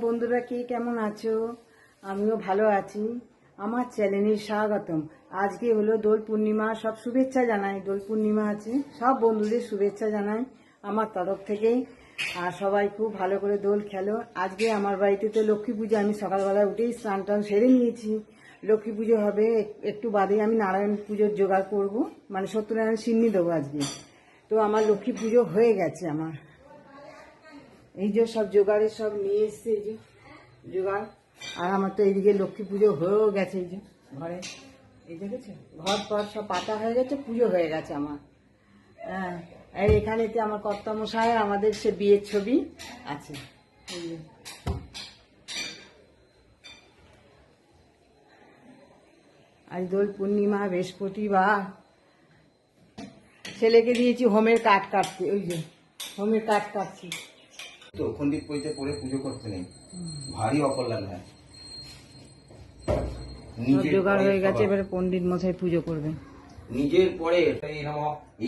বন্ধুরা কে কেমন আছো? আমিও ভালো আছি। আমার চ্যানেলে স্বাগতম। আজকে হলো দোল পূর্ণিমা, সব শুভেচ্ছা জানাই। দোল পূর্ণিমা আছে। সব বন্ধুদের শুভেচ্ছা জানাই আমার তরফ থেকেই। আর সবাই খুব ভালো করে দোল খেলো। আজকে আমার বাড়িতে তো লক্ষ্মী পুজো। আমি সকালবেলা উঠেই স্নান টান সেরে নিয়েছি। লক্ষ্মী পুজো হবে একটু বাদে আমি নারায়ণ পুজোর জোগাড় করব। মানে সত্যনারায়ণ সিন্নি দেবো আজকে। তো আমার লক্ষ্মী পুজো হয়ে গেছে আমার। এই যে সব জোগাড়ে সব নিয়ে এসছে এই যে জোগাড়। আর আমার তো এইদিকে লক্ষ্মী পুজো হয়েও গেছে এই যে ঘরে। এই দেখেছ? ঘর পর সব পাতা হয়ে গেছে, পুজো হয়ে গেছে আমার। হ্যাঁ আর এখানেতে আমার কর্তামশাই আমাদের সে বিয়ের ছবি আছে। আজ দোল পূর্ণিমা, বৃহস্পতিবার। ছেলেকে দিয়েছি হোমের কাঠ কাটতে, ওই যে, হোমের কাঠ কাটছি। তো খন্ডিত বইতে পড়ে পুজো করতে নেই। ভারী অকল্যাণ হয়। জোগাড় হয়ে গেছে এবারে পণ্ডিত মশাই পুজো করবে। নিজের পরে নম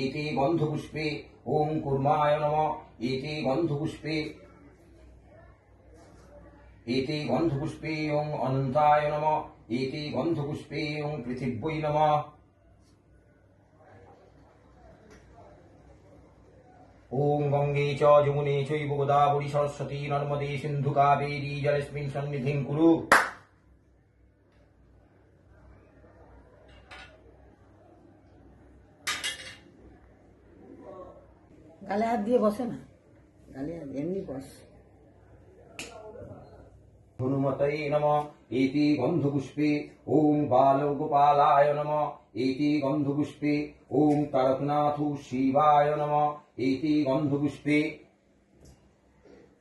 এতে গন্ধপুষ্পে ওম কুর্মায় নম এতে গন্ধপুষ্পে। এতে গন্ধপুষ্পে ওম অনন্তায় নম এতে গন্ধপুষ্পে ওম নম। ওম গঙ্গে চ যমুনে চৈব গোদাবরী সরস্বতী নর্মদে সিন্ধু কাবেরী জলেস্মিন সন্নিধিং কুরু গালে হাত দিয়ে বসে না? গালে হাত এমনি বস। হনুমতয়ে নম এতি গন্ধপুষ্পে ওম বালগোপালায় নম এতি গন্ধপুষ্পে ওম তারকনাথ শিবায় নম। এতি গন্ধপুষ্পে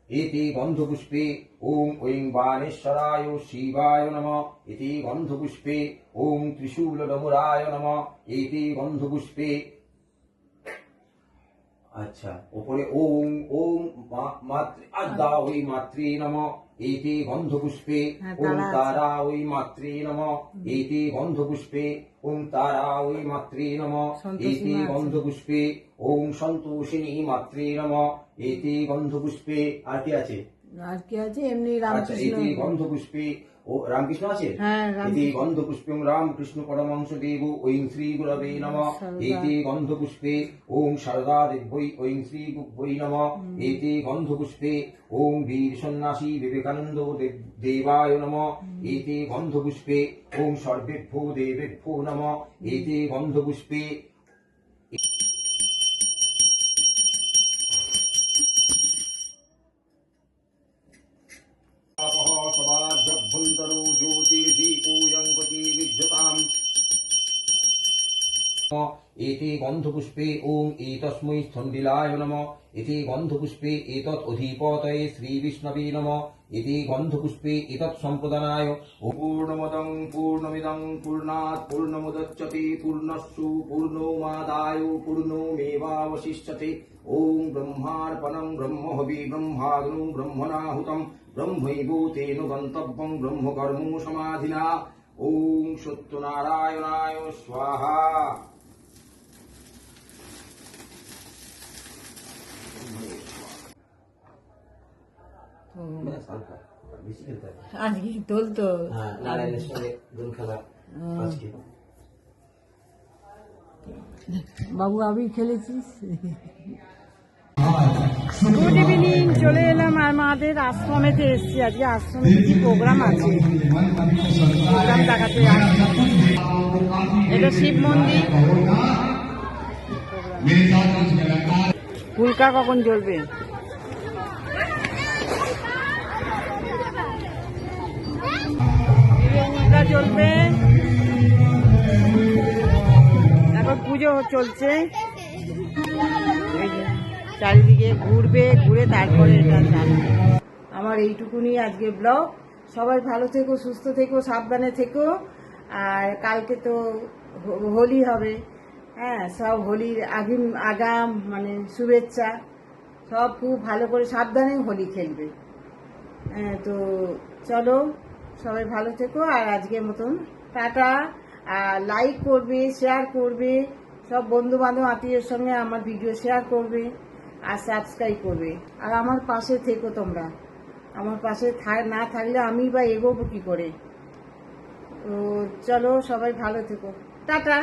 এতে গন্ধপুষ্পে ওম ঐং বাণেশ্বরায় শিবায় নম এতে গন্ধপুষ্পে ওম ত্রিশূল ত্রিশূলডমুরায় নম এতে গন্ধপুষ্পে আচ্ছা ওপরে ওম ওম মাতৃ আদা ওই মাতৃ নম এতে গন্ধপুষ্পে হ্যাঁ, ওম তারা ওই মাতৃ নম। এতে গন্ধপুষ্পে ওম তারা ওই মাতৃ নম। এতে। গন্ধপুষ্পে ওম সন্তোষিনী মাতৃ নম। এতে গন্ধপুষ্পে আর কি আছে? আর কি আছে? এমনি আচ্ছা রামকৃষ্ণ। এতে গন্ধপুষ্পে ও রামকৃষ্ণ আছে? হ্যাঁ এতে রামকৃষ্ণ গন্ধপুষ্পং রামকৃষ্ণ পরমংশ দেব ঐং শ্রী গুরবে নম। সরদা। এতে গন্ধপুষ্পে ওং শারদা দেব্যই ঐং শ্রী গুব্যই নম এতে গন্ধপুষ্পে ওং বীর সন্ন্যাসী বিবেকানন্দ দেব- দেবায় নম। এতে গন্ধপুষ্পে ওং সর্বেভ্যো দেবেভ্যো নম। এতে গন্ধপুষ্পে जभ्यन्तनो ज्योतिर्दीपोऽयम् पति এতে গন্ধপুষ্পে ওম এতস্मै স্থণ্ডিলায় নম এতে গন্ধপুষ্পে এতৎ অধিপতয়ে শ্রীবিষ্ণবে নম এতে গন্ধপুষ্পে এতৎ সম্প্রদানায় পূর্ণমদং পূর্ণমিদং পূর্ণাৎ পূর্ণমুদচ্যতে পূর্ণস্যু পূর্ণমাদায় পূর্ণমেবাবশিষ্যতে ওম ব্রহ্মার্পণং ব্রহ্মহবি ব্রহ্মাগ্নু ব্রহ্মণাহুতম ব্রহ্মৈব তেন গন্তব্যং ব্রহ্মকর্ম সমাধিনা ওম সত্যনারায়ণায় স্বাহা তো বেশি খেলতে হবে আজকে দোল তো। হ্যাঁ নারায়ণের সঙ্গে দোল খেলা আজকে বাবু আমি খেলেছিস গুড ইভিনিং চলে এলাম আর আমাদের আশ্রমেতে এসেছি। আজকে আশ্রমে কি প্রোগ্রাম আছে। প্রোগ্রাম দেখাতে এটা শিব মন্দির। ফুলকা কখন জ্বলবে? জ্বলবে এখন পুজো চলছে। চারিদিকে ঘুরবে, ঘুরে তারপরে এটা চালু। আমার এইটুকুনি আজকে ব্লগ। সবাই ভালো থেকো, সুস্থ থেকো, সাবধানে থেকো। আর কালকে তো হোলি হবে। হ্যাঁ সব হোলির আগিম আগাম মানে শুভেচ্ছা। সব খুব ভালো করে সাবধানে হোলি খেলবে। হ্যাঁ তো চলো। সবাই ভালো থেকো আর আজকের মতন টাটা। আর লাইক করবে শেয়ার করবে, সব বন্ধু বান্ধব আত্মীয়ের সঙ্গে আমার ভিডিও শেয়ার করবে আর সাবস্ক্রাইব করবে। আর আমার পাশে থেকো তোমরা। আমার পাশে না থাকলে আমি বা এগোবো কি করে? তো চলো সবাই ভালো থেকো। টাটা।